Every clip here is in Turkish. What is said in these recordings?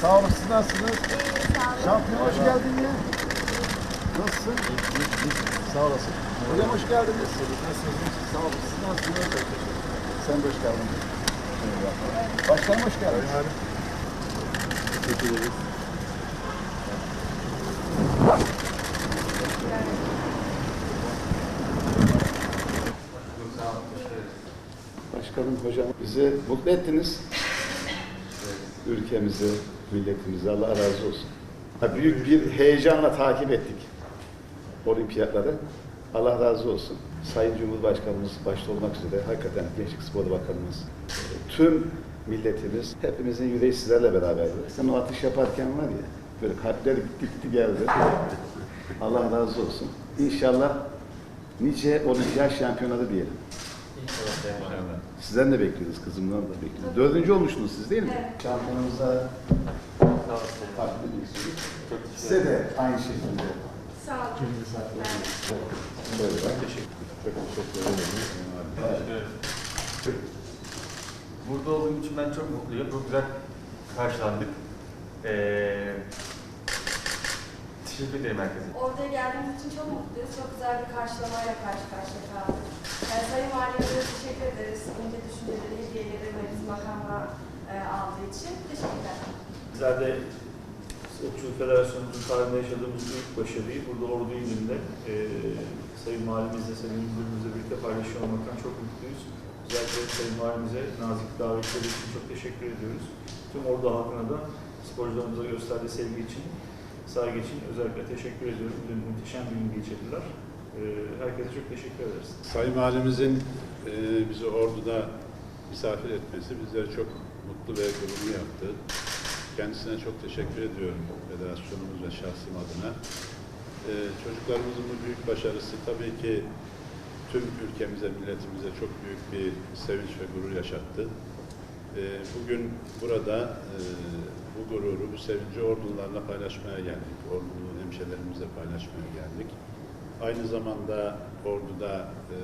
Sağ olun. Siz nasılsınız? Şampiyon hoş geldin ya. Nasılsın? Sağ olasın. Hocam hoş geldiniz. Nasılsınız? Sağ olun. Siz nasılsınız? Sen de hoş geldin. Başkanım hoş geldiniz. Teşekkür ederiz. Başkanım, hocam bizi mutlu ettiniz. Ülkemizi, milletimizi Allah razı olsun. Ha, Büyük bir heyecanla takip ettik olimpiyatları. Allah razı olsun. Sayın Cumhurbaşkanımız başta olmak üzere hakikaten Gençlik Spor Bakanımız, tüm milletimiz, hepimizin yüreği sizlerle beraberdi. Sen o atış yaparken var ya, böyle kalpler gitti geldi. Allah razı olsun. İnşallah nice olimpiyat şampiyonları diyelim. Sizden de bekliyoruz, kızımdan da bekliyoruz. Dördüncü olmuştunuz siz değil mi? Evet. Şampiyonumuza farklı bir isim. Size de aynı şekilde. Sağ olun. Böyle teşekkür Çok teşekkür ederim. Burada olduğum için ben çok mutluyum. Çok güzel karşılandık. Ee, teşekkür ederim herkese. Orada geldiğimiz için çok mutluyuz. Çok güzel bir karşılamayla karşı karşıya kaldık. Yani Sayın Valimize teşekkür ederiz. İnce düşünceleri, hediyeleri ve bizim makamla e, aldığı için. Teşekkürler. Bizler de Okçuluk Federasyonu'nun tarihinde yaşadığımız büyük başarıyı burada Ordu İlmi'nde e, Sayın Valimizle, Sayın Müdürümüzle birlikte paylaşıyor olmaktan çok mutluyuz. Özellikle Sayın Valimize nazik davetleri için çok teşekkür ediyoruz. Tüm Ordu halkına da sporcularımıza gösterdiği sevgi için, saygı için özellikle teşekkür ediyorum. Dün muhteşem bir gün geçirdiler. E, herkese çok teşekkür ederiz. Sayın Valimizin e, bizi orduda misafir etmesi bizleri çok mutlu ve gururlu yaptı. Kendisine çok teşekkür ediyorum federasyonumuz ve şahsım adına. E, çocuklarımızın bu büyük başarısı tabii ki tüm ülkemize, milletimize çok büyük bir sevinç ve gurur yaşattı. E, bugün burada e, bu gururu, bu sevinci ordularla paylaşmaya geldik. Ordulu hemşehrilerimizle paylaşmaya geldik. Aynı zamanda Ordu'da e,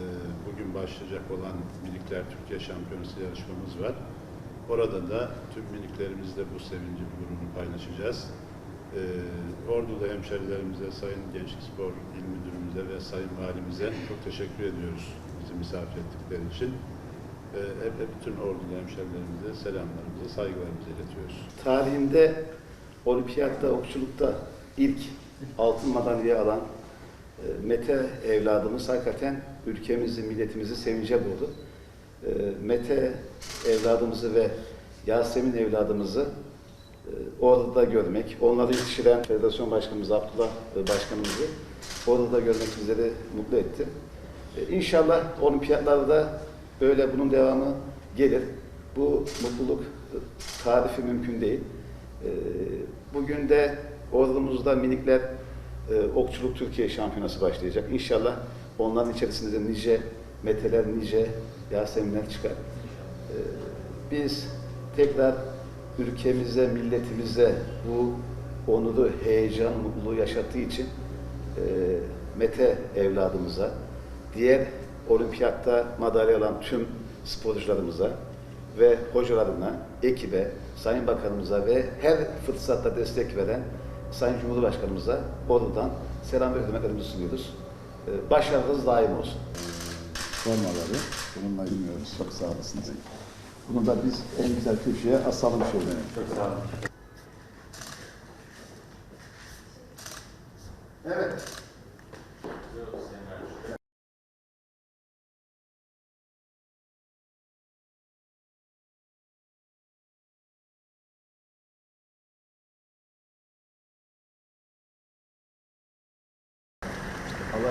bugün başlayacak olan Minikler Türkiye Şampiyonası yarışmamız var. Orada da tüm miniklerimizle bu sevinci, bu gururu paylaşacağız. E, Ordu'da hemşerilerimize, Sayın Gençlik Spor İl Müdürümüze ve Sayın Valimize çok teşekkür ediyoruz bizi misafir ettikleri için. Hep, hep bütün Ordu'da hemşerilerimize selamlarımızı, saygılarımızı iletiyoruz. Tarihinde olimpiyatta, okçulukta ilk altın madalya alan e, Mete evladımız hakikaten ülkemizi, milletimizi sevince buldu. E, Mete evladımızı ve Yasemin evladımızı e, orada görmek, onları yetiştiren Federasyon Başkanımız Abdullah Başkanımızı orada görmek bizleri mutlu etti. İnşallah olimpiyatlarda böyle bunun devamı gelir. Bu mutluluk tarifi mümkün değil. E, Bugün de ordumuzda minikler e, Okçuluk Türkiye Şampiyonası başlayacak. İnşallah onların içerisinde de nice Meteler, nice Yaseminler çıkar. E, Biz tekrar ülkemize, milletimize bu onuru, heyecan, mutluluğu yaşattığı için e, Mete evladımıza, diğer olimpiyatta madalya alan tüm sporcularımıza ve hocalarına, ekibe, Sayın Bakanımıza ve her fırsatta destek veren Sayın Cumhurbaşkanımıza oradan selam ve hürmetlerimizi sunuyoruz. Ee, Başarınız daim olsun. Formaları bununla bilmiyoruz. Çok sağ olasınız. Bunu da biz en güzel köşeye asalım şöyle. Çok sağ olun. Evet.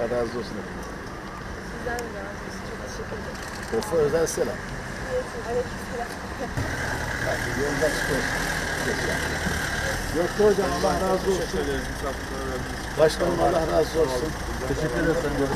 Allah razı olsun. Sizden de razı olsun. Çok teşekkür ederim. Ofa özel selam. Aleykümselam. Hadi yolda çıkıyorsun. Yoksa hocam Allah razı olsun. Başkanım Allah razı olsun. Teşekkür ederim.